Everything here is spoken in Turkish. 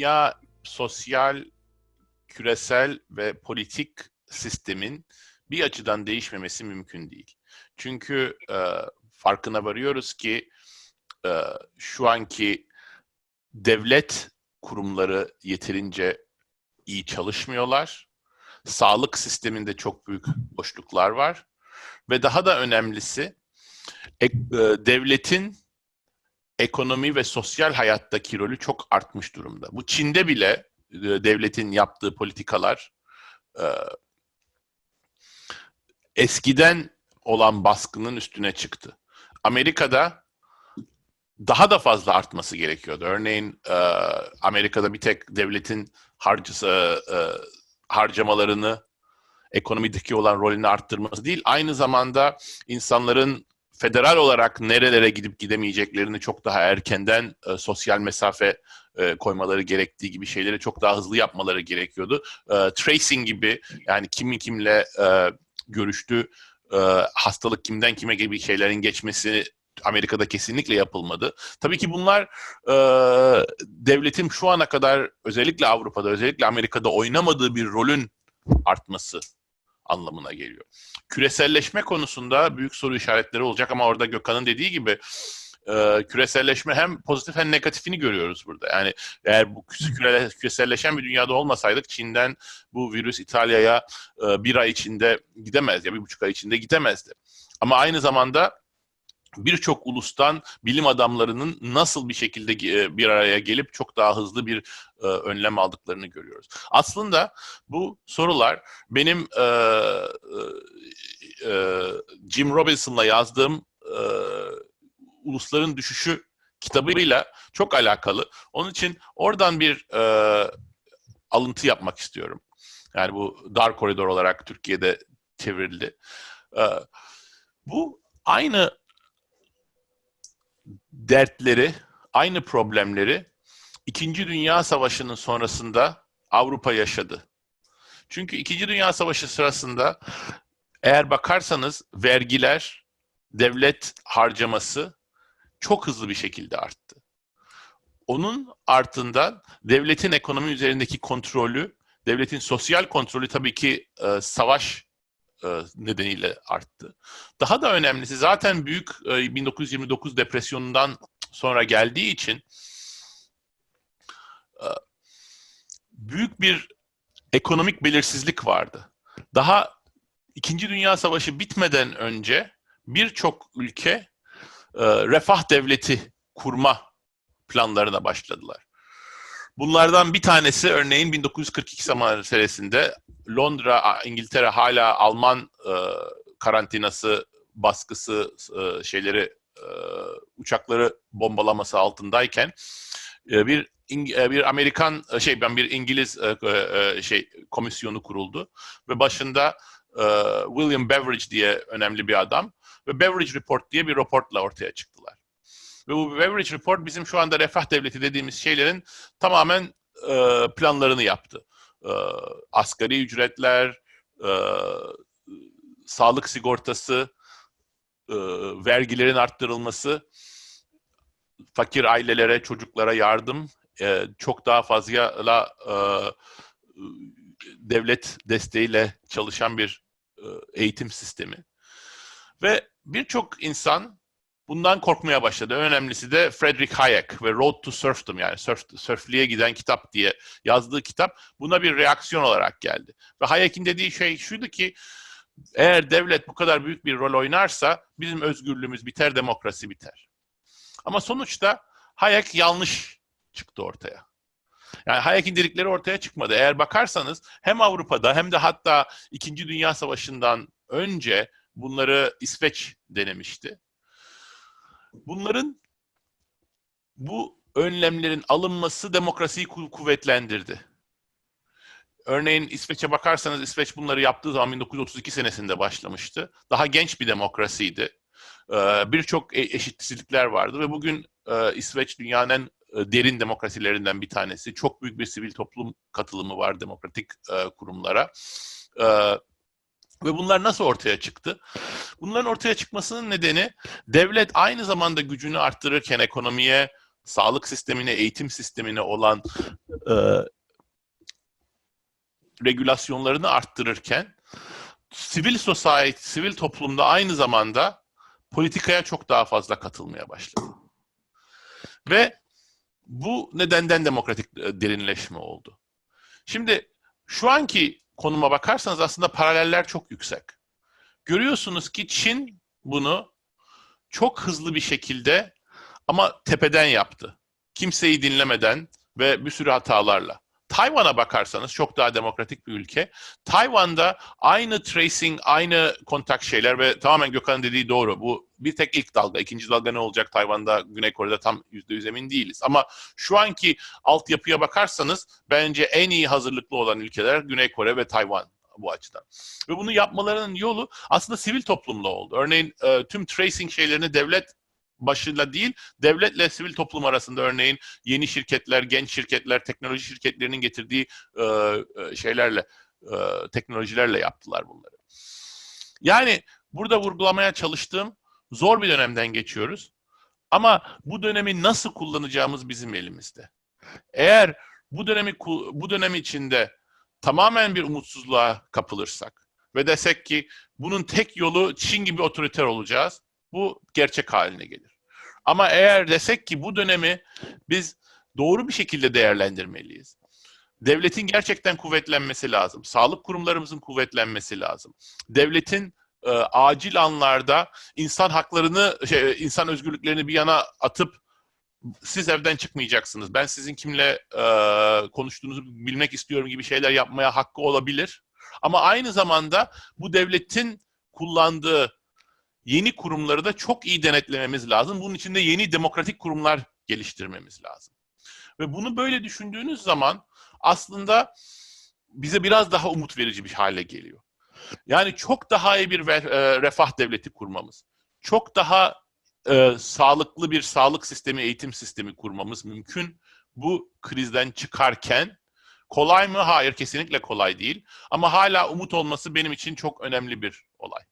dünya sosyal, küresel ve politik sistemin bir açıdan değişmemesi mümkün değil. Çünkü e, farkına varıyoruz ki e, şu anki devlet kurumları yeterince iyi çalışmıyorlar. Sağlık sisteminde çok büyük boşluklar var. Ve daha da önemlisi e, devletin ekonomi ve sosyal hayattaki rolü çok artmış durumda. Bu Çin'de bile e, devletin yaptığı politikalar e, eskiden olan baskının üstüne çıktı. Amerika'da daha da fazla artması gerekiyordu. Örneğin e, Amerika'da bir tek devletin harcısı, harcamalarını ekonomideki olan rolünü arttırması değil, aynı zamanda insanların federal olarak nerelere gidip gidemeyeceklerini çok daha erkenden e, sosyal mesafe e, koymaları gerektiği gibi şeyleri çok daha hızlı yapmaları gerekiyordu. E, tracing gibi yani kimin kimle e, görüştü, e, hastalık kimden kime gibi şeylerin geçmesi Amerika'da kesinlikle yapılmadı. Tabii ki bunlar e, devletin şu ana kadar özellikle Avrupa'da, özellikle Amerika'da oynamadığı bir rolün artması anlamına geliyor. Küreselleşme konusunda büyük soru işaretleri olacak ama orada Gökhan'ın dediği gibi e, küreselleşme hem pozitif hem negatifini görüyoruz burada. Yani eğer bu küre, küreselleşen bir dünyada olmasaydık Çin'den bu virüs İtalya'ya e, bir ay içinde gidemez ya bir buçuk ay içinde gidemezdi. Ama aynı zamanda birçok ulustan bilim adamlarının nasıl bir şekilde e, bir araya gelip çok daha hızlı bir e, önlem aldıklarını görüyoruz. Aslında bu sorular benim e, e, e Jim Robinson'la yazdığım e, Ulusların Düşüşü kitabıyla çok alakalı. Onun için oradan bir e, alıntı yapmak istiyorum. Yani bu dar koridor olarak Türkiye'de çevrildi. E, bu aynı dertleri, aynı problemleri İkinci Dünya Savaşı'nın sonrasında Avrupa yaşadı. Çünkü İkinci Dünya Savaşı sırasında eğer bakarsanız vergiler, devlet harcaması çok hızlı bir şekilde arttı. Onun artından devletin ekonomi üzerindeki kontrolü, devletin sosyal kontrolü tabii ki e, savaş nedeniyle arttı. Daha da önemlisi zaten büyük 1929 e, depresyonundan sonra geldiği için e, büyük bir ekonomik belirsizlik vardı. Daha İkinci Dünya Savaşı bitmeden önce birçok ülke refah devleti kurma planlarına başladılar. Bunlardan bir tanesi örneğin 1942 zaman senesinde Londra, İngiltere hala Alman e, karantinası, baskısı, e, şeyleri, e, uçakları bombalaması altındayken e, bir e, bir Amerikan e, şey ben bir İngiliz e, şey komisyonu kuruldu ve başında William Beveridge diye önemli bir adam ve Beveridge Report diye bir raportla ortaya çıktılar. Ve bu Beveridge Report bizim şu anda refah devleti dediğimiz şeylerin tamamen e, planlarını yaptı. E, asgari ücretler, e, sağlık sigortası, e, vergilerin arttırılması, fakir ailelere, çocuklara yardım, e, çok daha fazla e, devlet desteğiyle çalışan bir e, eğitim sistemi. Ve birçok insan bundan korkmaya başladı. önemlisi de Frederick Hayek ve Road to Serfdom yani surf, sörfliğe giden kitap diye yazdığı kitap buna bir reaksiyon olarak geldi. Ve Hayek'in dediği şey şuydu ki eğer devlet bu kadar büyük bir rol oynarsa bizim özgürlüğümüz biter, demokrasi biter. Ama sonuçta Hayek yanlış çıktı ortaya. Yani Hayek'in dedikleri ortaya çıkmadı. Eğer bakarsanız hem Avrupa'da hem de hatta İkinci Dünya Savaşı'ndan önce bunları İsveç denemişti. Bunların bu önlemlerin alınması demokrasiyi kuvvetlendirdi. Örneğin İsveç'e bakarsanız İsveç bunları yaptığı zaman 1932 senesinde başlamıştı. Daha genç bir demokrasiydi. Ee, birçok e, eşitsizlikler vardı ve bugün e, İsveç dünyanın e, derin demokrasilerinden bir tanesi. Çok büyük bir sivil toplum katılımı var demokratik kurumlara. Ve bunlar nasıl ortaya çıktı? Bunların ortaya çıkmasının nedeni devlet aynı zamanda gücünü arttırırken ekonomiye sağlık sistemine, eğitim sistemine olan e, regülasyonlarını arttırırken sivil society, sivil toplumda aynı zamanda politikaya çok daha fazla katılmaya başladı. Ve bu nedenden demokratik e, derinleşme oldu. Şimdi şu anki konuma bakarsanız aslında paraleller çok yüksek. Görüyorsunuz ki Çin bunu çok hızlı bir şekilde ama tepeden yaptı. Kimseyi dinlemeden ve bir sürü hatalarla. Tayvan'a bakarsanız çok daha demokratik bir ülke. Tayvan'da aynı tracing, aynı kontak şeyler ve tamamen Gökhan'ın dediği doğru. Bu bir tek ilk dalga. ikinci dalga ne olacak Tayvan'da, Güney Kore'de tam yüzde yüz emin değiliz. Ama şu anki altyapıya bakarsanız bence en iyi hazırlıklı olan ülkeler Güney Kore ve Tayvan bu açıdan. Ve bunu yapmalarının yolu aslında sivil toplumla oldu. Örneğin e, tüm tracing şeylerini devlet başıyla değil, devletle sivil toplum arasında örneğin yeni şirketler, genç şirketler, teknoloji şirketlerinin getirdiği e, e, şeylerle, e, teknolojilerle yaptılar bunları. Yani burada vurgulamaya çalıştığım zor bir dönemden geçiyoruz. Ama bu dönemi nasıl kullanacağımız bizim elimizde. Eğer bu dönemi bu dönem içinde tamamen bir umutsuzluğa kapılırsak ve desek ki bunun tek yolu Çin gibi otoriter olacağız, bu gerçek haline gelir. Ama eğer desek ki bu dönemi biz doğru bir şekilde değerlendirmeliyiz. Devletin gerçekten kuvvetlenmesi lazım. Sağlık kurumlarımızın kuvvetlenmesi lazım. Devletin e, acil anlarda insan haklarını, şey, insan özgürlüklerini bir yana atıp siz evden çıkmayacaksınız. Ben sizin kimle e, konuştuğunuzu bilmek istiyorum gibi şeyler yapmaya hakkı olabilir. Ama aynı zamanda bu devletin kullandığı yeni kurumları da çok iyi denetlememiz lazım. Bunun için de yeni demokratik kurumlar geliştirmemiz lazım. Ve bunu böyle düşündüğünüz zaman aslında bize biraz daha umut verici bir hale geliyor. Yani çok daha iyi bir e, refah devleti kurmamız, çok daha e, sağlıklı bir sağlık sistemi, eğitim sistemi kurmamız mümkün. Bu krizden çıkarken kolay mı? Hayır, kesinlikle kolay değil. Ama hala umut olması benim için çok önemli bir olay.